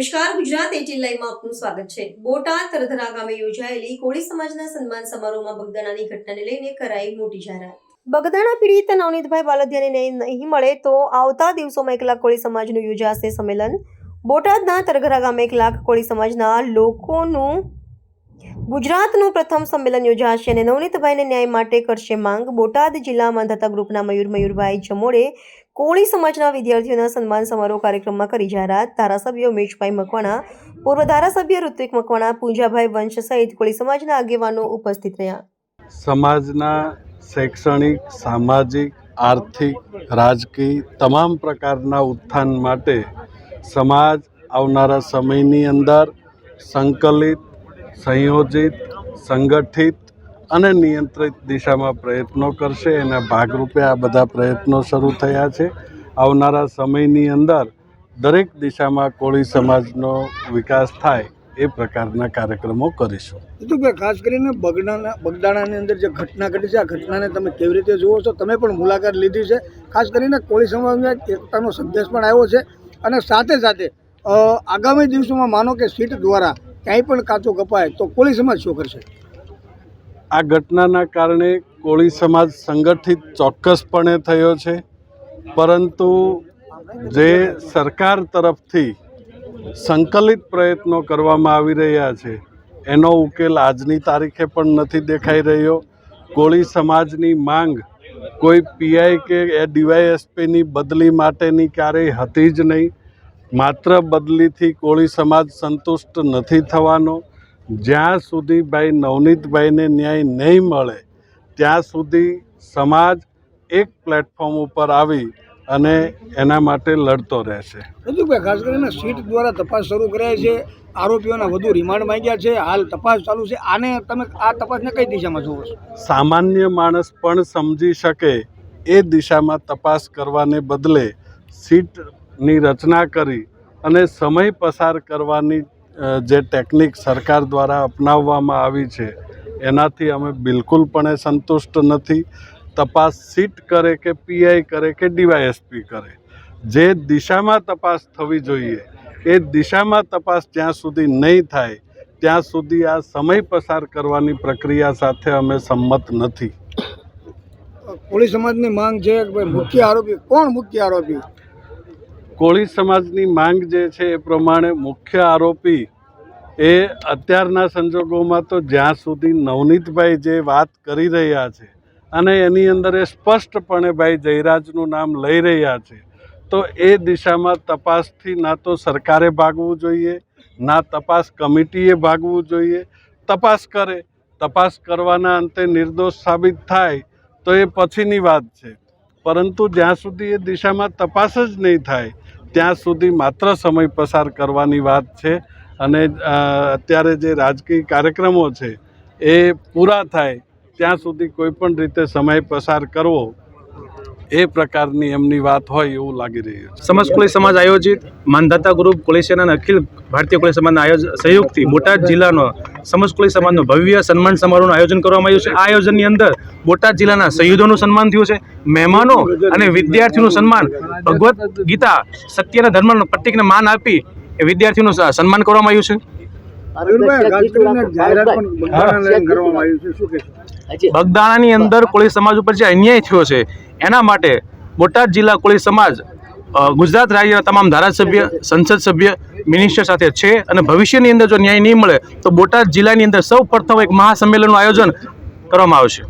નમસ્કાર, ગુજરાત એટીન લાઈવમાં આપનું સ્વાગત છે. બોટાદ તરધરા ગામે યોજાયેલી કોળી સમાજના સન્માન સમારોહમાં બગદાણાની ઘટનાને લઈને કરાઈ મોટી જાહેરાત. બગદાણા પીડિત નવનીતભાઈ વાલદિયાને ન્યાય નહીં મળે તો આવતા દિવસોમાં એક લાખ કોળી સમાજનું યોજાશે સંમેલન. બોટાદના તરઘરા ગામે એક લાખ કોળી સમાજના લોકોનું ગુજરાતનું પ્રથમ સંમેલન યોજાશે અને નવનીતભાઈને ન્યાય માટે કરશે માંગ. બોટાદ જિલ્લામાં થતા ગ્રુપના મયુર મયુરભાઈ જમોડે કોળી સમાજના વિદ્યાર્થીઓના સન્માન સમારોહ કાર્યક્રમમાં કરી જાહેરાત. ધારાસભ્ય ઉમેશભાઈ મકવાણા, પૂર્વ ધારાસભ્ય ઋત્વિક મકવાણા, પૂંજાભાઈ વંશ સહિત કોળી સમાજના આગેવાનો ઉપસ્થિત રહ્યા. સમાજના શૈક્ષણિક, સામાજિક, આર્થિક, રાજકીય તમામ પ્રકારના ઉત્થાન માટે સમાજ આવનારા સમયની અંદર સંકલિત સંયોજિત, સંગઠિત અને નિયંત્રિત દિશામાં પ્રયત્નો કરશે. એના ભાગરૂપે આ બધા પ્રયત્નો શરૂ થયા છે. આવનારા સમયની અંદર દરેક દિશામાં કોળી સમાજનો વિકાસ થાય એ પ્રકારના કાર્યક્રમો કરીશું. જીતુભાઈ ખાસ કરીને બગડાના, બગદાણાની અંદર જે ઘટના ઘટી છે, આ ઘટનાને તમે કેવી રીતે જુઓ છો? તમે પણ મુલાકાત લીધી છે. ખાસ કરીને કોળી સમાજમાં એકતાનો સંદેશ પણ આવ્યો છે. અને સાથે સાથે આગામી દિવસોમાં માનો કે સીટ દ્વારા ક્યાંય પણ કાચો કપાય તો કોળી સમાજ શું કરશે? આ ઘટનાના કારણે કોળી સમાજ સંગઠિત ચોક્કસપણે થયો છે. પરંતુ જે સરકાર તરફથી સંકલિત પ્રયત્નો કરવામાં આવી રહ્યા છે, એનો ઉકેલ આજની તારીખે પણ નથી દેખાઈ રહ્યો. કોળી સમાજની માંગ કોઈ પીઆઈ કે ડીવાયએસપીની બદલી માટેની ક્યારેય હતી જ નહીં. માત્ર બદલીથી કોળી સમાજ સંતુષ્ટ નથી થવાનો. જ્યાં સુધી ભાઈ નવનીતભાઈને ન્યાય નહીં મળે ત્યાં સુધી સમાજ એક પ્લેટફોર્મ ઉપર આવી અને એના માટે લડતો રહેશે. રજુભાઈ ખાસ કરીને સીટ દ્વારા તપાસ શરૂ કરાય છે. આરોપીઓના વધુ રિમાન્ડ માંગ્યા છે. હાલ તપાસ ચાલુ છે. આને તમે આ તપાસને કઈ દિશામાં જુઓ છો? સામાન્ય માણસ પણ સમજી શકે એ દિશામાં તપાસ કરવાને બદલે સીટની રચના કરી અને સમય પસાર કરવાની જે ટેકનિક સરકાર દ્વારા અપનાવવામાં આવી છે, એનાથી અમે બિલકુલપણે સંતુષ્ટ નથી. તપાસ સીટ કરે કે પીઆઈ કરે કે ડીવાયએસપી કરે. જે દિશામાં તપાસ થવી જોઈએ, એ દિશામાં તપાસ જ્યાં સુધી નહીં થાય, ત્યાં સુધી આ સમય પસાર કરવાની પ્રક્રિયા સાથે અમે સંમત નથી. કોળી સમાજની માંગ છે કે ભાઈ મુખ્ય આરોપી, કોણ મુખ્ય આરોપી? કોળી સમાજની માંગ જે છે એ પ્રમાણે મુખ્ય આરોપી એ અત્યારના સંજોગોમાં તો જ્યાં સુધી નવનીતભાઈ જે વાત કરી રહ્યા છે અને એની અંદર એ સ્પષ્ટપણે ભાઈ જયરાજનું નામ લઈ રહ્યા છે, તો એ દિશામાં તપાસથી ના તો સરકારે ભાગવું જોઈએ, ના તપાસ કમિટીએ ભાગવું જોઈએ. તપાસ કરે, તપાસ કરવાના અંતે નિર્દોષ સાબિત થાય તો એ પછીની વાત છે. પરંતુ જ્યાં સુધી એ દિશામાં તપાસ જ નહીં થાય, ત્યાં સુધી માત્ર સમય પસાર કરવાની વાત છે અને અત્યારે જે રાજકીય કાર્યક્રમો છે એ પૂરા થાય, ત્યાં સુધી કોઈ પણ રીતે સમય પસાર કરવો એ પ્રકારની એમની વાત હોય એવું લાગી રહ્યું છે. સમાજ કોળી સમાજ આયોજિત માનધાતા ગ્રુપ સેના અખિલ ભારતીય કોળી સમાજના આયોજન સહયોગથી બોટાદ જિલ્લાનો, સમાજ કોળી સમાજનો ભવ્ય સન્માન સમારોહનું આયોજન કરવામાં આવ્યું છે. આ આયોજનની અંદર બોટાદ જિલ્લાના શહીદોનું સન્માન થયું છે, મહેમાનો અને વિદ્યાર્થીઓનું સન્માન, ભગવદ્ ગીતા, સત્યના ધર્મના પ્રતિકને માન આપી એ વિદ્યાર્થીઓનું સન્માન કરવામાં આવ્યું છે. બગદાણાની અંદર કોળી સમાજ ઉપર જે અન્યાય થયો છે એના માટે બોટાદ જિલ્લા કોળી સમાજ ગુજરાત રાજ્યના તમામ ધારાસભ્ય સંસદ સભ્ય મિનિસ્ટર સાથે છે અને ભવિષ્યની અંદર જો ન્યાય નહીં મળે તો બોટાદ જિલ્લાની અંદર સૌ પ્રથમ એક મહાસંમેલનનું આયોજન કરવામાં આવશે.